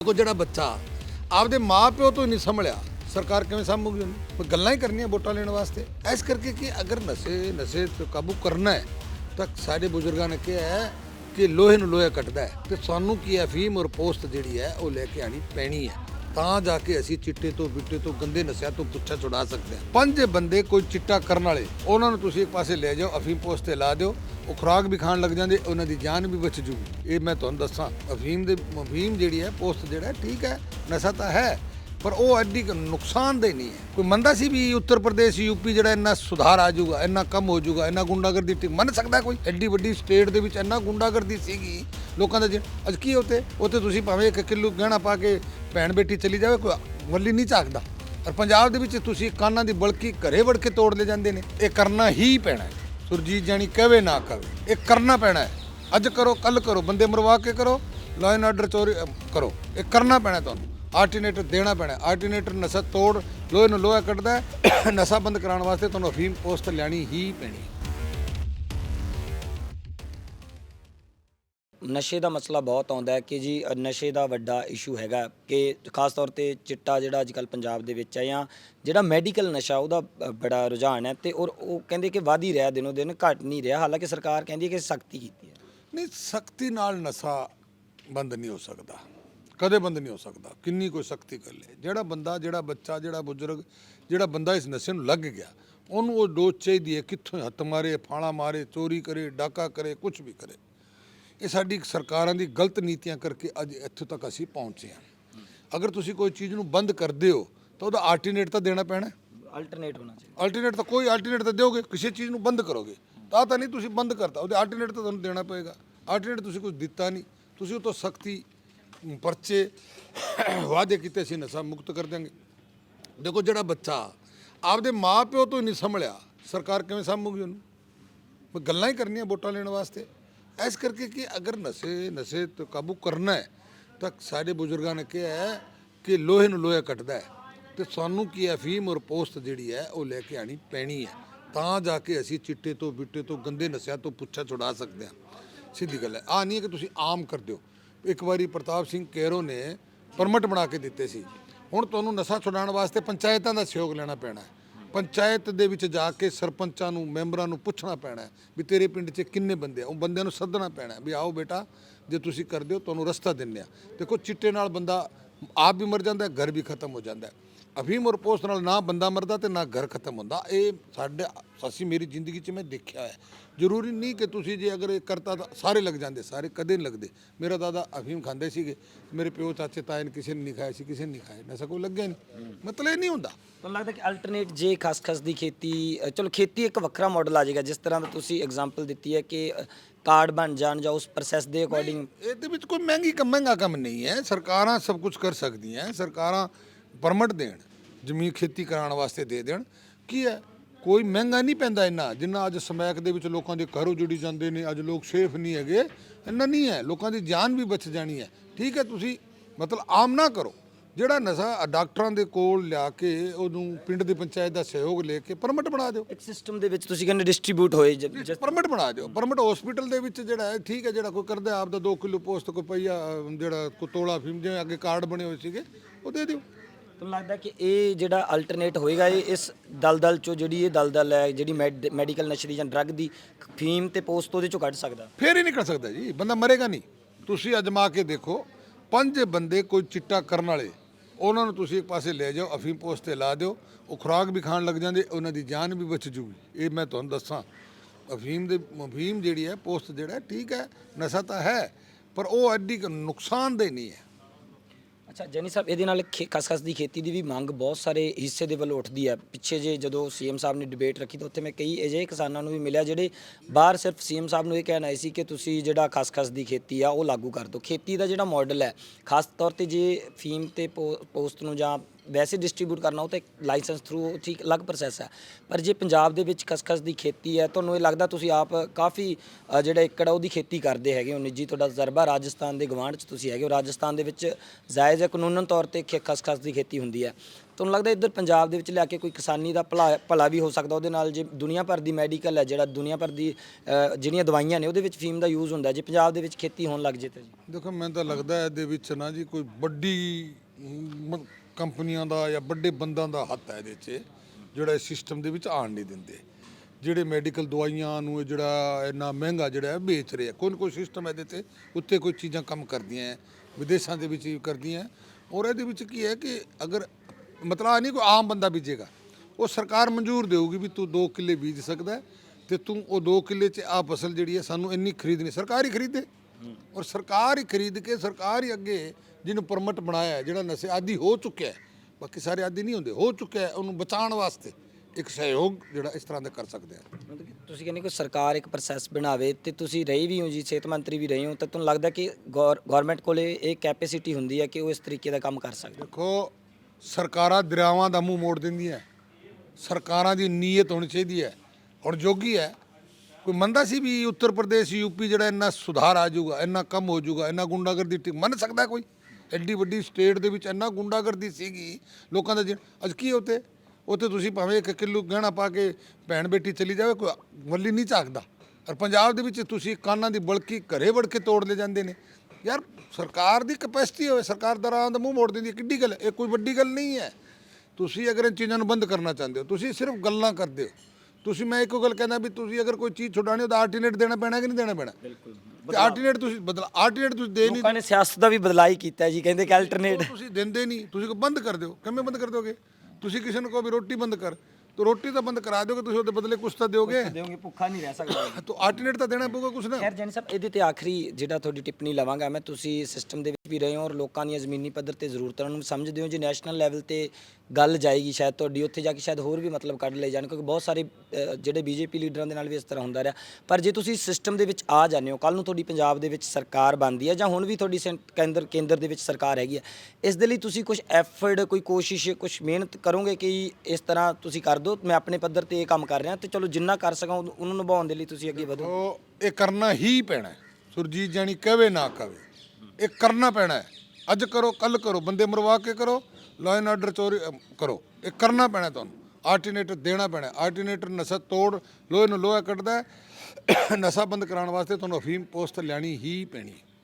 ਦੇਖੋ ਜਿਹੜਾ ਬੱਚਾ ਆਪਦੇ ਮਾਪਿਓ ਤੋਂ ਹੀ ਨਹੀਂ ਸੰਭਲਿਆ, ਸਰਕਾਰ ਕਿਵੇਂ ਸੰਭੂਗੀ ਉਹਨੂੰ? ਕੋਈ ਗੱਲਾਂ ਹੀ ਕਰਨੀਆਂ ਵੋਟਾਂ ਲੈਣ ਵਾਸਤੇ? ਇਸ ਕਰਕੇ ਕਿ ਅਗਰ ਨਸ਼ੇ ਨਸ਼ੇ ਤੇ ਕਾਬੂ ਕਰਨਾ ਹੈ, ਤਾਂ ਸਾਡੇ ਬਜ਼ੁਰਗਾਂ ਨੇ ਕਿਹਾ ਹੈ ਕਿ ਲੋਹੇ ਨੂੰ ਲੋਹਾ ਕੱਟਦਾ ਹੈ ਤੇ ਸਾਨੂੰ ਕੀ ਹੈ ਫੀਮ ਔਰ ਪੋਸਟ ਜਿਹੜੀ ਹੈ, ਉਹ ਲੈ ਕੇ ਆਣੀ ਪੈਣੀ ਹੈ। ਤਾਂ ਜਾ ਕੇ ਅਸੀਂ ਚਿੱਟੇ ਤੋਂ, ਬਿੱਟੇ ਤੋਂ, ਗੰਦੇ ਨਸ਼ਿਆਂ ਤੋਂ ਪੁੱਛਾ ਛੁਡਾ ਸਕਦੇ ਹਾਂ। ਪੰਜ ਬੰਦੇ ਕੋਈ ਚਿੱਟਾ ਕਰਨ ਵਾਲੇ, ਉਹਨਾਂ ਨੂੰ ਤੁਸੀਂ ਇੱਕ ਪਾਸੇ ਲੈ ਜਾਓ, ਅਫੀਮ ਪੋਸਟ ਤੇ ਲਾ ਦਿਓ, ਉਹ ਖੁਰਾਕ ਵੀ ਖਾਣ ਲੱਗ ਜਾਂਦੇ, ਉਹਨਾਂ ਦੀ ਜਾਨ ਵੀ ਬਚ ਜੂਗੀ। ਇਹ ਮੈਂ ਤੁਹਾਨੂੰ ਦੱਸਾਂ, ਅਫੀਮ ਦੇ, ਅਫੀਮ ਜਿਹੜੀ ਹੈ, ਪੋਸਟ ਜਿਹੜਾ ਠੀਕ ਹੈ, ਨਸ਼ਾ ਤਾਂ ਹੈ, ਪਰ ਉਹ ਐਡੀ ਨੁਕਸਾਨਦੇ ਨਹੀਂ ਹੈ। ਕੋਈ ਮੰਨਦਾ ਸੀ ਵੀ ਉੱਤਰ ਪ੍ਰਦੇਸ਼ ਯੂਪੀ ਜਿਹੜਾ ਇੰਨਾ ਸੁਧਾਰ ਆ ਜਾਊਗਾ, ਇੰਨਾ ਕਮ ਹੋ ਜਾਊਗਾ, ਇੰਨਾ ਗੁੰਡਾਗਰਦੀ ਠੀਕ ਮੰਨ ਸਕਦਾ ਕੋਈ? ਐਡੀ ਵੱਡੀ ਸਟੇਟ ਦੇ ਵਿੱਚ ਇੰਨਾ ਗੁੰਡਾਗਰਦੀ ਸੀਗੀ ਲੋਕਾਂ ਦਾ ਜੇ ਅੱਜ ਕੀ ਉੱਤੇ ਉੱਥੇ ਤੁਸੀਂ ਭਾਵੇਂ ਇੱਕ ਕਿਲੋ ਗਹਿਣਾ ਪਾ ਕੇ ਭੈਣ ਬੇਟੀ ਚਲੀ ਜਾਵੇ, ਕੋਈ ਵੱਲੀ ਨਹੀਂ ਝਾਕਦਾ। ਔਰ ਪੰਜਾਬ ਦੇ ਵਿੱਚ ਤੁਸੀਂ ਕਾਨਾਂ ਦੀ ਬਲਕੀ ਘਰੇ ਵੜ ਕੇ ਤੋੜ ਲੈ ਜਾਂਦੇ ਨੇ। ਇਹ ਕਰਨਾ ਹੀ ਪੈਣਾ ਹੈ। ਸੁਰਜੀਤ ਜਾਨੀ ਕਹਵੇ ਨਾ ਕਹਵੇ ਇਹ ਕਰਨਾ ਪੈਣਾ ਹੈ। ਅੱਜ ਕਰੋ ਕੱਲ ਕਰੋ, ਬੰਦੇ ਮਰਵਾ ਕੇ ਕਰੋ ਲਾਅ ਐਂਡ ਆਰਡਰ ਚੋਰੀ ਕਰੋ। ਇਹ ਕਰਨਾ ਪੈਣਾ ਤੁਹਾਨੂੰ। ਆਰਟੀਨੇਟਰ ਦੇਣਾ ਪੈਣਾ ਆਰਟੀਨੇਟਰ ਨਸ਼ਾ ਤੋੜ, ਲੋਹੇ ਨੂੰ ਲੋਹਾ ਕੱਢਦਾ ਨਸ਼ਾ ਬੰਦ ਕਰਾਉਣ ਵਾਸਤੇ ਤੁਹਾਨੂੰ ਅਫੀਮ ਪੋਸਟ ਲੈਣੀ ਹੀ ਪੈਣੀ ਨਸ਼ੇ ਦਾ ਮਸਲਾ ਬਹੁਤ ਆਉਂਦਾ ਹੈ ਕਿ ਜੀ ਨਸ਼ੇ ਦਾ ਵੱਡਾ ਇਸ਼ੂ ਹੈਗਾ ਕਿ ਖਾਸ ਤੌਰ ਤੇ ਚਿੱਟਾ ਜਿਹੜਾ ਅੱਜਕੱਲ ਪੰਜਾਬ ਦੇ ਵਿੱਚ ਹੈ ਜਾਂ ਜਿਹੜਾ ਮੈਡੀਕਲ ਨਸ਼ਾ ਉਹਦਾ ਬੜਾ ਰੁਝਾਨ ਹੈ ਤੇ ਔਰ ਉਹ ਕਹਿੰਦੇ ਕਿ ਵਧ ਹੀ ਰਿਹਾ ਦਿਨੋ ਦਿਨ, ਘਟ ਨਹੀਂ ਰਿਹਾ। ਹਾਲਾਂਕਿ ਸਰਕਾਰ ਕਹਿੰਦੀ ਹੈ ਕਿ ਸਖਤੀ ਕੀਤੀ ਹੈ। ਨਹੀਂ, ਸਖਤੀ ਨਾਲ ਨਸ਼ਾ ਬੰਦ ਨਹੀਂ ਹੋ ਸਕਦਾ। ਕਦੇ ਬੰਦ ਨਹੀਂ ਹੋ ਸਕਦਾ। ਕਿੰਨੀ ਕੋਈ ਸਖਤੀ ਕਰ ਲੇ ਜਿਹੜਾ ਬੰਦਾ, ਜਿਹੜਾ ਬੱਚਾ, ਜਿਹੜਾ ਬਜ਼ੁਰਗ, ਜਿਹੜਾ ਬੰਦਾ ਇਸ ਨਸ਼ੇ ਨੂੰ ਲੱਗ ਗਿਆ, ਉਹਨੂੰ ਉਹ ਡੋਜ਼ ਚਾਹੀਦੀ ਹੈ। ਕਿੱਥੋਂ ਹੱਥ ਮਾਰੇ ਫਾਣਾ ਮਾਰੇ, ਚੋਰੀ ਕਰੇ, ਡਾਕਾ ਕਰੇ ਕੁਝ ਵੀ ਕਰੇ। ਇਹ ਸਾਡੀ ਸਰਕਾਰਾਂ ਦੀ ਗਲਤ ਨੀਤੀਆਂ ਕਰਕੇ ਅੱਜ ਇੱਥੋਂ ਤੱਕ ਅਸੀਂ ਪਹੁੰਚੇ ਹਾਂ। ਅਗਰ ਤੁਸੀਂ ਕੋਈ ਚੀਜ਼ ਨੂੰ ਬੰਦ ਕਰਦੇ ਹੋ ਤਾਂ ਉਹਦਾ ਆਲਟਰਨੇਟ ਤਾਂ ਦੇਣਾ ਪੈਣਾ। ਹੈ। ਅਲਟਰਨੇਟ ਹੋਣਾ ਚਾਹੀਦਾ। ਆਲਟਰਨੇਟ ਤਾਂ ਕੋਈ ਆਲਟਰਨੇਟ ਤਾਂ ਦਿਓਗੇ ਕਿਸੇ ਚੀਜ਼ ਨੂੰ ਬੰਦ ਕਰੋਗੇ। ਤਾਂ ਤਾਂ ਨਹੀਂ ਤੁਸੀਂ ਬੰਦ ਕਰਤਾ ਉਹਦੇ ਆਲਟਰਨੇਟ ਤਾਂ ਤੁਹਾਨੂੰ ਦੇਣਾ ਪਏਗਾ। ਆਲਟਰਨੇਟ ਤੁਸੀਂ ਕੁਝ ਦਿੱਤਾ ਨਹੀਂ। ਤੁਸੀਂ ਉਹ ਤੋਂ ਸਖਤੀ ਪਰਚੇ ਵਾਅਦੇ ਕੀਤੇ ਸੀ ਨਸ਼ਾ ਮੁਕਤ ਕਰ ਦਿਆਂਗੇ। ਦੇਖੋ ਜਿਹੜਾ ਬੱਚਾ ਆਪਦੇ ਮਾਪਿਓ ਤੋਂ ਨਹੀਂ ਸੰਭਲਿਆ ਸਰਕਾਰ ਕਿਵੇਂ ਸੰਭੂਗੀ ਉਹਨੂੰ? ਗੱਲਾਂ ਹੀ ਕਰਨੀਆਂ ਵੋਟਾਂ ਲੈਣ ਵਾਸਤੇ। ਇਸ ਕਰਕੇ ਕਿ ਅਗਰ ਨਸ਼ੇ ਨਸ਼ੇ ਤੇ ਕਾਬੂ ਕਰਨਾ ਹੈ, ਤਾਂ ਸਾਡੇ ਬਜ਼ੁਰਗਾਂ ਨੇ ਕਿਹਾ ਹੈ ਕਿ ਲੋਹੇ ਨੂੰ ਲੋਹਾ ਕੱਟਦਾ ਹੈ ਤੇ ਸਾਨੂੰ ਕੀ ਅਫੀਮ ਔਰ ਪੋਸਟ ਜਿਹੜੀ ਹੈ, ਉਹ ਲੈ ਕੇ ਆਣੀ ਪੈਣੀ ਹੈ। ਤਾਂ ਜਾ ਕੇ ਅਸੀਂ ਚਿੱਟੇ ਤੋਂ, ਬਿੱਟੇ ਤੋਂ, ਗੰਦੇ ਨਸ਼ਿਆਂ ਤੋਂ ਪੁੱਛਾ ਛੁਡਾ ਸਕਦੇ ਹਾਂ। ਸਿੱਧੀ ਗੱਲ ਹੈ। ਆ ਨਹੀਂ ਹੈ ਕਿ ਤੁਸੀਂ ਆਮ ਕਰ ਦਿਓ। ਇੱਕ ਵਾਰੀ ਪ੍ਰਤਾਪ ਸਿੰਘ ਕੈਰੋ ਨੇ ਪਰਮਿਟ ਬਣਾ ਕੇ ਦਿੱਤੇ ਸੀ। ਹੁਣ ਤੁਹਾਨੂੰ ਨਸ਼ਾ ਛੁਡਾਉਣ ਵਾਸਤੇ ਪੰਚਾਇਤਾਂ ਦਾ ਸਹਿਯੋਗ ਲੈਣਾ ਪੈਣਾ ਹੈ। ਪੰਚਾਇਤ ਦੇ ਵਿੱਚ ਜਾ ਕੇ ਸਰਪੰਚਾਂ ਨੂੰ, ਮੈਂਬਰਾਂ ਨੂੰ ਪੁੱਛਣਾ ਪੈਣਾ ਵੀ ਤੇਰੇ ਪਿੰਡ 'ਚ ਕਿੰਨੇ ਬੰਦੇ ਆ। ਉਹ ਬੰਦਿਆਂ ਨੂੰ ਸੱਦਣਾ ਪੈਣਾ ਵੀ ਆਓ ਬੇਟਾ, ਜੇ ਤੁਸੀਂ ਕਰਦੇ ਹੋ ਤੁਹਾਨੂੰ ਰਸਤਾ ਦਿੰਦੇ ਆ। ਦੇਖੋ ਚਿੱਟੇ ਨਾਲ ਬੰਦਾ ਆਪ ਵੀ ਮਰ ਜਾਂਦਾ ਘਰ ਵੀ ਖਤਮ ਹੋ ਜਾਂਦਾ ਅਫੀਮ ਔਰ ਪੋਸਟ ਨਾਲ ਨਾ ਬੰਦਾ ਮਰਦਾ ਤੇ ਨਾ ਘਰ ਖਤਮ ਹੁੰਦਾ। ਇਹ ਸਾਡੇ ਅਸੀਂ ਮੇਰੀ ਜ਼ਿੰਦਗੀ 'ਚ ਮੈਂ ਦੇਖਿਆ ਹੈ। ਜ਼ਰੂਰੀ ਨਹੀਂ ਕਿ ਤੁਸੀਂ ਜੇ ਅਗਰ ਇਹ ਕਰਤਾ ਤਾਂ ਸਾਰੇ ਲੱਗ ਜਾਂਦੇ ਸਾਰੇ ਕਦੇ ਨਹੀਂ ਲੱਗਦੇ। ਮੇਰਾ ਦਾਦਾ ਅਫੀਮ ਖਾਂਦੇ ਸੀਗੇ। ਮੇਰੇ ਪਿਓ ਚਾਚੇ ਤਾਏ ਨੇ ਕਿਸੇ ਨੇ ਨਹੀਂ ਖਾਇਆ ਸੀ ਕਿਸੇ ਨੇ ਨਹੀਂ ਖਾਇਆ। ਨਸ਼ਾ ਕੋਈ ਲੱਗਿਆ ਨਹੀਂ ਮਤਲਬ ਇਹ ਨਹੀਂ ਹੁੰਦਾ। ਤੁਹਾਨੂੰ ਲੱਗਦਾ ਕਿ ਅਲਟਰਨੇਟ ਜੇ ਖਸਖਸ ਦੀ ਖੇਤੀ ਚਲੋ ਖੇਤੀ ਇੱਕ ਵੱਖਰਾ ਮਾਡਲ ਆ ਜਾਏਗਾ ਜਿਸ ਤਰ੍ਹਾਂ ਦਾ ਤੁਸੀਂ ਐਗਜ਼ਾਮਪਲ ਦਿੱਤੀ ਹੈ ਕਿ ਕਾਰਡ ਬਣ ਜਾਣ ਜਾਂ ਉਸ ਪ੍ਰੋਸੈਸ ਦੇ ਅਕੋਰਡਿੰਗ ਇਹਦੇ ਵਿੱਚ ਕੋਈ ਮਹਿੰਗੀ ਕੰਮ ਮਹਿੰਗਾ ਕੰਮ ਨਹੀਂ ਹੈ। ਸਰਕਾਰਾਂ ਸਭ ਕੁਝ ਕਰ ਸਕਦੀਆਂ। ਸਰਕਾਰਾਂ ਪਰਮਿਟ ਦੇਣ ਜ਼ਮੀਨ ਖੇਤੀ ਕਰਾਉਣ ਵਾਸਤੇ ਦੇ ਦੇਣ। ਕੀ ਹੈ? ਕੋਈ ਮਹਿੰਗਾ ਨਹੀਂ ਪੈਂਦਾ ਇੰਨਾ। ਜਿੰਨਾ ਅੱਜ ਸਮੈਕ ਦੇ ਵਿੱਚ ਲੋਕਾਂ ਦੇ ਘਰ ਉਜੜੀ ਜਾਂਦੇ ਨੇ ਅੱਜ ਲੋਕ ਸੇਫ ਨਹੀਂ ਹੈਗੇ ਇੰਨਾ ਨਹੀਂ ਹੈ। ਲੋਕਾਂ ਦੀ ਜਾਨ ਵੀ ਬਚ ਜਾਣੀ ਹੈ। ਠੀਕ ਹੈ ਤੁਸੀਂ ਮਤਲਬ ਆਮ ਨਾ ਕਰੋ। ਜਿਹੜਾ ਨਸ਼ਾ ਡਾਕਟਰਾਂ ਦੇ ਕੋਲ ਲਿਆ ਕੇ ਉਹਨੂੰ ਪਿੰਡ ਦੀ ਪੰਚਾਇਤ ਦਾ ਸਹਿਯੋਗ ਲੈ ਕੇ ਪਰਮਿਟ ਬਣਾ ਦਿਓ। ਇੱਕ ਸਿਸਟਮ ਦੇ ਵਿੱਚ ਤੁਸੀਂ ਕਹਿੰਦੇ ਡਿਸਟ੍ਰੀਬਿਊਟ ਹੋਏ ਪਰਮਿਟ ਬਣਾ ਦਿਓ। ਪਰਮਿਟ ਹਸਪੀਟਲ ਦੇ ਵਿੱਚ ਜਿਹੜਾ ਹੈ ਠੀਕ ਹੈ ਜਿਹੜਾ ਕੋਈ ਕਰਦਾ ਆਪ ਦਾ 2 ਕਿਲੋ ਪੋਸਟ ਕੋਈ ਪਈਆ ਜਿਹੜਾ ਕੋ ਤੋਲਾ ਫੀਮ ਜਿਵੇਂ ਅੱਗੇ ਕਾਰਡ ਬਣੇ ਹੋਏ ਸੀਗੇ ਉਹ ਦੇ ਦਿਓ। ਤੁਹਾਨੂੰ ਲੱਗਦਾ ਕਿ ਇਹ ਜਿਹੜਾ ਅਲਟਰਨੇਟ ਹੋਏਗਾ, ਇਹ ਇਸ ਦਲਦਲ ਚੋਂ ਜਿਹੜੀ ਇਹ ਦਲਦਲ ਹੈ, ਜਿਹੜੀ ਮੈਡੀਕਲ ਨਸ਼ੇ ਜਾਂ ਡਰੱਗ ਦੀ ਫੀਮ ਤੇ ਪੋਸਟ ਉਹਦੇ ਚੋਂ ਕੱਢ ਸਕਦਾ। ਫੇਰ ਹੀ ਨਿਕਲ ਸਕਦਾ ਜੀ, ਬੰਦਾ ਮਰੇਗਾ ਨਹੀਂ। ਤੁਸੀਂ ਅਜਮਾ ਕੇ ਦੇਖੋ, ਪੰਜ ਬੰਦੇ ਕੋਈ ਚਿੱਟਾ ਕਰਨ ਵਾਲੇ, ਉਹਨਾਂ ਨੂੰ ਤੁਸੀਂ ਇੱਕ ਪਾਸੇ ਲੈ ਜਾਓ, ਅਫੀਮ ਪੋਸਟ ਤੇ ਲਾ ਦਿਓ, ਉਹ ਖੁਰਾਕ ਵੀ ਖਾਣ ਲੱਗ ਜਾਂਦੇ, ਉਹਨਾਂ ਦੀ ਜਾਨ ਵੀ ਬਚ ਜੂਗੀ। ਇਹ ਮੈਂ ਤੁਹਾਨੂੰ ਦੱਸਾਂ, ਅਫੀਮ ਦੇ, ਅਫੀਮ ਜਿਹੜੀ ਹੈ, ਪੋਸਟ ਜਿਹੜਾ ਠੀਕ ਹੈ, ਨਸ਼ਾ ਤਾਂ ਹੈ, ਪਰ ਉਹ ਐਡੀ ਨੁਕਸਾਨਦੇ ਨਹੀਂ ਹੈ। ਅੱਛਾ, ਜੈਨੀ ਸਾਹਿਬ, ਇਹਦੇ ਨਾਲ ਖੇ- ਖਸਖਸ ਦੀ ਖੇਤੀ ਦੀ ਵੀ ਮੰਗ ਬਹੁਤ ਸਾਰੇ ਹਿੱਸੇ ਦੇ ਵੱਲੋਂ ਉੱਠਦੀ ਹੈ। ਪਿੱਛੇ ਜੇ ਜਦੋਂ ਸੀਐਮ ਸਾਹਿਬ ਨੇ ਡਿਬੇਟ ਰੱਖੀ ਤਾਂ ਉੱਥੇ ਮੈਂ ਕਈ ਅਜਿਹੇ ਕਿਸਾਨਾਂ ਨੂੰ ਵੀ ਮਿਲਿਆ ਜਿਹੜੇ ਬਾਹਰ ਸਿਰਫ ਸੀਐਮ ਸਾਹਿਬ ਨੂੰ ਇਹ ਕਹਿਣ ਆਏ ਸੀ ਕਿ ਤੁਸੀਂ ਜਿਹੜਾ ਖਸਖਸ ਦੀ ਖੇਤੀ ਆ ਉਹ ਲਾਗੂ ਕਰ ਦਿਓ। ਖੇਤੀ ਦਾ ਜਿਹੜਾ ਮਾਡਲ ਹੈ, ਖਾਸ ਤੌਰ ਤੇ ਜੇ ਫੀਮ ਤੇ ਪੋ- ਪੋਸਟ ਨੂੰ ਜਾਂ ਵੈਸੇ ਡਿਸਟ੍ਰੀਬਿਊਟ ਕਰਨਾ ਉਹ ਤਾਂ ਲਾਇਸੈਂਸ ਥਰੂ ਠੀਕ ਅਲੱਗ ਪ੍ਰੋਸੈਸ ਹੈ। ਪਰ ਜੇ ਪੰਜਾਬ ਦੇ ਵਿੱਚ ਖਸਖਸ ਦੀ ਖੇਤੀ ਹੈ ਤੁਹਾਨੂੰ ਇਹ ਲੱਗਦਾ ਤੁਸੀਂ ਆਪ ਕਾਫੀ ਅ, ਜਿਹੜਾ ਏਕੜ ਆ ਉਹਦੀ ਖੇਤੀ ਕਰਦੇ ਹੈਗੇ ਹੋ। ਨਿੱਜੀ ਤੁਹਾਡਾ ਤਜਰਬਾ ਰਾਜਸਥਾਨ ਦੇ ਗਵਾਂਢ 'ਚ ਤੁਸੀਂ ਹੈਗੇ ਹੋ। ਰਾਜਸਥਾਨ ਦੇ ਵਿੱਚ ਜਾਇਜ਼ ਹੈ ਕਾਨੂੰਨਨ ਤੌਰ ਤੇ ਖੇ- ਖਸਖਸ ਦੀ ਖੇਤੀ ਹੁੰਦੀ ਹੈ। ਤੁਹਾਨੂੰ ਲੱਗਦਾ ਇੱਧਰ ਪੰਜਾਬ ਦੇ ਵਿੱਚ ਲਿਆ ਕੇ ਕੋਈ ਕਿਸਾਨੀ ਦਾ ਭਲਾ ਭਲਾ ਵੀ ਹੋ ਸਕਦਾ? ਉਹਦੇ ਨਾਲ ਜੇ ਦੁਨੀਆ ਭਰ ਦੀ ਮੈਡੀਕਲ ਹੈ ਜਿਹੜਾ ਦੁਨੀਆ ਭਰ ਦੀ ਅ, ਜਿਹੜੀਆਂ ਦਵਾਈਆਂ ਨੇ ਉਹਦੇ ਵਿੱਚ ਫੀਮ ਦਾ ਯੂਜ਼ ਹੁੰਦਾ। ਜੇ ਪੰਜਾਬ ਦੇ ਵਿੱਚ ਖੇਤੀ ਹੋਣ ਲੱਗ ਜੇ ਤਾਂ ਜੀ। ਦੇਖੋ ਮੈਨੂੰ ਤਾਂ ਲੱਗਦਾ ਹੈ ਇਹਦੇ ਵਿੱਚ ਨਾ ਜੀ ਕੋਈ ਵੱਡੀ ਮ- ਕੰਪਨੀਆਂ ਦਾ ਜਾਂ ਵੱਡੇ ਬੰਦਾਂ ਦਾ ਹੱਥ ਹੈ ਇਹਦੇ 'ਚ, ਜਿਹੜਾ ਇਸ ਸਿਸਟਮ ਦੇ ਵਿੱਚ ਆਣ ਨਹੀਂ ਦਿੰਦੇ। ਜਿਹੜੇ ਮੈਡੀਕਲ ਦਵਾਈਆਂ ਨੂੰ ਇਹ ਜਿਹੜਾ ਇੰਨਾ ਮਹਿੰਗਾ ਜਿਹੜਾ ਵੇਚ ਰਿਹਾ ਕੋਈ ਨਾ ਕੋਈ ਸਿਸਟਮ ਇਹਦੇ ਤੇ, ਉੱਤੇ ਕੋਈ ਚੀਜ਼ਾਂ ਕੰਮ ਕਰਦੀਆਂ ਹੈ, ਵਿਦੇਸ਼ਾਂ ਦੇ ਵਿੱਚ ਵੀ ਕਰਦੀਆਂ ਔਰ ਇਹਦੇ ਵਿੱਚ ਕੀ ਹੈ ਕਿ ਅਗਰ ਮਤਲਬ ਨਹੀਂ ਕੋਈ ਆਮ ਬੰਦਾ ਬੀਜੇਗਾ, ਉਹ ਸਰਕਾਰ ਮਨਜ਼ੂਰ ਦੇਊਗੀ ਵੀ ਤੂੰ 2 ਕਿੱਲੇ ਬੀਜ ਸਕਦਾ ਹੈ ਤੇ ਤੂੰ ਉਹ 2 ਕਿੱਲੇ 'ਚ ਆ ਫਸਲ ਜਿਹੜੀ ਹੈ ਸਾਨੂੰ ਇੰਨੀ ਖਰੀਦਣੀ, ਸਰਕਾਰ ਹੀ ਖਰੀਦੇ। ਔਰ ਸਰਕਾਰ ਹੀ ਖਰੀਦ ਕੇ ਸਰਕਾਰ ਹੀ ਅੱਗੇ ਜਿਹਨੂੰ ਪਰਮਿਟ ਬਣਾਇਆ ਹੈ, ਜਿਹੜਾ ਨਸ਼ੇ ਆਦੀ ਹੋ ਚੁੱਕਿਆ ਹੈ ਬਾਕੀ ਸਾਰੇ ਆਦੀ ਨਹੀਂ ਹੁੰਦੇ ਹੋ ਚੁੱਕਿਆ ਉਹਨੂੰ ਬਚਾਉਣ ਵਾਸਤੇ ਇੱਕ ਸਹਿਯੋਗ ਜਿਹੜਾ ਇਸ ਤਰ੍ਹਾਂ ਦਾ ਕਰ ਸਕਦੇ ਆ। ਮਤਲਬ ਕਿ ਤੁਸੀਂ ਕਹਿੰਦੇ ਕੋਈ ਸਰਕਾਰ ਇੱਕ ਪ੍ਰੋਸੈਸ ਬਣਾਵੇ ਤੇ ਤੁਸੀਂ ਰਹੀ ਵੀ ਹੋ ਜੀ ਸਿਹਤ ਮੰਤਰੀ ਵੀ ਰਹੇ ਹੋ ਤਾਂ ਤੁਹਾਨੂੰ ਲੱਗਦਾ ਕਿ ਗਵਰਨਮੈਂਟ ਕੋਲੇ ਇਹ ਕੈਪੈਸਿਟੀ ਹੁੰਦੀ ਹੈ ਕਿ ਉਹ ਇਸ ਤਰੀਕੇ ਦਾ ਕੰਮ ਕਰ ਸਕਦੇ ਦੇਖੋ ਸਰਕਾਰਾਂ ਦਰਿਆਵਾਂ ਦਾ ਮੂੰਹ ਮੋੜ ਦਿੰਦੀਆਂ ਸਰਕਾਰਾਂ ਦੀ ਨੀਅਤ ਹੋਣੀ ਚਾਹੀਦੀ ਹੈ ਹੁਣ ਜੋਗੀ ਹੈ ਕੋਈ ਮੰਨਦਾ ਸੀ ਵੀ ਉੱਤਰ ਪ੍ਰਦੇਸ਼ ਯੂਪੀ ਜਿਹੜਾ ਇੰਨਾ ਸੁਧਾਰ ਆ ਜਾਊਗਾ, ਇੰਨਾ ਕੰਮ ਹੋ ਜਾਊਗਾ, ਇੰਨਾ ਗੁੰਡਾਗਰਦੀ ਠੀਕ ਮੰਨ ਸਕਦਾ ਕੋਈ? ਐਡੀ ਵੱਡੀ ਸਟੇਟ ਦੇ ਵਿੱਚ ਇੰਨਾ ਗੁੰਡਾਗਰਦੀ ਸੀਗੀ ਲੋਕਾਂ ਦਾ ਜੀਣ- ਅੱਜ ਕੀ ਉੱਥੇ? ਉੱਥੇ ਤੁਸੀਂ ਭਾਵੇਂ ਇੱਕ ਕਿਲੋ ਗਹਿਣਾ ਪਾ ਕੇ ਭੈਣ ਬੇਟੀ ਚਲੀ ਜਾਵੇ, ਕੋਈ ਵੱਲੀ ਨਹੀਂ ਝਾਕਦਾ। ਔਰ ਪੰਜਾਬ ਦੇ ਵਿੱਚ ਤੁਸੀਂ ਕਾਨਾਂ ਦੀ ਬਲਕੀ ਘਰੇ ਵੜ ਕੇ ਤੋੜ ਲੈ ਜਾਂਦੇ ਨੇ। ਯਾਰ, ਸਰਕਾਰ ਦੀ ਕਪੈਸਿਟੀ ਹੋਵੇ, ਸਰਕਾਰ ਦਰਾਂ ਦਾ ਮੂੰਹ ਮੋੜ ਦਿੰਦੀ ਹੈ, ਕਿੱਡੀ ਗੱਲ ਇਹ ਕੋਈ ਵੱਡੀ ਗੱਲ ਨਹੀਂ ਹੈ। ਤੁਸੀਂ ਅਗਰ ਇਹ ਚੀਜ਼ਾਂ ਨੂੰ ਬੰਦ ਕਰਨਾ ਚਾਹੁੰਦੇ ਹੋ, ਤੁਸੀਂ ਸਿਰਫ ਗੱਲਾਂ ਕਰਦੇ ਹੋ। ਤੁਸੀਂ ਮੈਂ ਇੱਕੋ ਗੱਲ ਕਹਿੰਦਾ ਵੀ ਤੁਸੀਂ ਅਗਰ ਕੋਈ ਚੀਜ਼ ਛੁਡਾਣੀ ਉਹਦਾ ਆਲਟਰਨੇਟ ਦੇਣਾ ਪੈਣਾ ਕਿ ਨਹੀਂ ਦੇਣਾ ਪੈਣਾ? ਬਿਲਕੁਲ। ਤੇ ਆਲਟਰਨੇਟ ਤੁਸੀਂ ਬਦਲ ਆਲਟਰਨੇਟ ਤੁਸੀਂ ਦੇ ਨਹੀਂ ਲੋਕਾਂ ਨੇ ਸਿਆਸਤ ਦਾ ਵੀ ਬਦਲਾਅ ਹੀ ਕੀਤਾ ਜੀ ਕਹਿੰਦੇ ਕਿ ਅਲਟਰਨੇਟ ਤੁਸੀਂ ਦਿੰਦੇ ਨਹੀਂ ਤੁਸੀਂ ਕੋ ਬੰਦ ਕਰ ਦਿਓ। ਕਿਵੇਂ ਬੰਦ ਕਰ ਦੋਗੇ ਤੁਸੀਂ ਕਿਸੇ ਨੂੰ ਕਹੋ ਵੀ ਰੋਟੀ ਬੰਦ ਕਰ। ਤਾਂ ਰੋਟੀ ਤਾਂ ਬੰਦ ਕਰਾ ਦਿਓਗੇ ਤੁਸੀਂ ਉਹਦੇ ਬਦਲੇ ਕੁਛ ਤਾਂ ਦਿਓਗੇ? ਦੇਵੋਗੇ ਭੁੱਖਾ ਨਹੀਂ ਰਹਿ ਸਕਦਾ ਤਾਂ ਆਲਟਰਨੇਟ ਤਾਂ ਦੇਣਾ ਪਊਗਾ ਕੁਛ ਨਾ? ਖੈਰ ਜੈਨ ਸਾਹਿਬ ਇਹਦੇ ਤੇ ਆਖਰੀ ਜਿਹੜਾ ਤੁਹਾਡੀ ਟਿੱਪਣੀ ਲਵਾਂਗਾ ਮੈਂ ਤੁਸੀਂ ਸਿਸਟਮ ਦੇ ਵਿੱਚ ਵੀ ਰਹੇ ਹੋ ਔਰ ਲੋਕਾਂ ਦੀਆਂ ਜ਼ਮੀਨੀ ਪੱਧਰ ਤੇ ਜ਼ਰੂਰਤਾਂ ਨੂੰ ਸਮਝਦੇ ਹੋ ਜੇ ਨੈਸ਼ਨਲ ਲੈਵਲ ਤੇ ਗੱਲ ਜਾਏਗੀ ਸ਼ਾਇਦ ਤੁਹਾਡੀ ਉੱਥੇ ਜਾ ਕੇ ਸ਼ਾਇਦ ਹੋਰ ਵੀ ਮਤਲਬ ਕੱਢ ਲਏ ਜਾਣ ਕਿਉਂਕਿ ਬਹੁਤ ਸਾਰੇ ਅ, ਜਿਹੜੇ ਬੀਜੇਪੀ ਲੀਡਰਾਂ ਦੇ ਨਾਲ ਵੀ ਇਸ ਤਰ੍ਹਾਂ ਹੁੰਦਾ ਰਿਹਾ। ਪਰ ਜੇ ਤੁਸੀਂ ਸਿਸਟਮ ਦੇ ਵਿੱਚ ਆ ਜਾਂਦੇ ਹੋ ਕੱਲ ਨੂੰ ਤੁਹਾਡੀ ਪੰਜਾਬ ਦੇ ਵਿੱਚ ਸਰਕਾਰ ਬਣਦੀ ਹੈ ਜਾਂ ਹੁਣ ਵੀ ਤੁਹਾਡੀ ਸੈਂਟ- ਕੇਂਦਰ ਕੇਂਦਰ ਦੇ ਵਿੱਚ ਸਰਕਾਰ ਹੈਗੀ ਹੈ ਇਸ ਦੇ ਲਈ ਤੁਸੀਂ ਕੁਝ ਐਫਰਟ ਕੋਈ ਕੋਸ਼ਿਸ਼ ਕੁਝ ਮਿਹਨਤ ਕਰੋਗੇ ਕਿ ਇਸ ਤਰ੍ਹਾਂ ਤੁਸੀਂ ਕਰ ਦਿਓ ਮੈਂ ਆਪਣੇ ਪੱਧਰ ਤੇ ਇਹ ਕੰਮ ਕਰ ਰਿਹਾ ਤੇ ਚਲੋ ਜਿੰਨਾ ਕਰ ਸਕਾਂ ਉਹਨੂੰ ਉਹਨੂੰ ਨਿਭਾਉਣ ਦੇ ਲਈ ਤੁਸੀਂ ਅੱਗੇ ਵਧੋ। ਉਹ ਇਹ ਕਰਨਾ ਹੀ ਪੈਣਾ ਹੈ। ਸੁਰਜੀਤ ਜਾਨੀ ਕਵੇ ਨਾ ਕਵੇ ਇਹ ਕਰਨਾ ਪੈਣਾ ਹੈ। ਅੱਜ ਕਰੋ ਕੱਲ ਕਰੋ ਬੰਦੇ ਮਰਵਾ ਕੇ ਕਰੋ ਲਾਅ ਐਂਡ ਆਰਡਰ ਚੋਰੀ ਅਮ, ਕਰੋ। ਇਹ ਕਰਨਾ ਪੈਣਾ ਤੁਹਾਨੂੰ। ਆਲਟਰਨੇਟਰ ਦੇਣਾ ਪੈਣਾ ਆਲਟਰਨੇਟਰ ਨਸ਼ਾ ਤੋੜ ਲੋਹੇ ਨੂੰ ਲੋਹਾ ਕੱਢਦਾ ਹੈ। ਨਸ਼ਾ ਬੰਦ ਕਰਾਉਣ ਵਾਸਤੇ ਤੁਹਾਨੂੰ ਅਫੀਮ ਪੋਸਟ ਲੈਣੀ ਹੀ ਪੈਣੀ ਹੈ।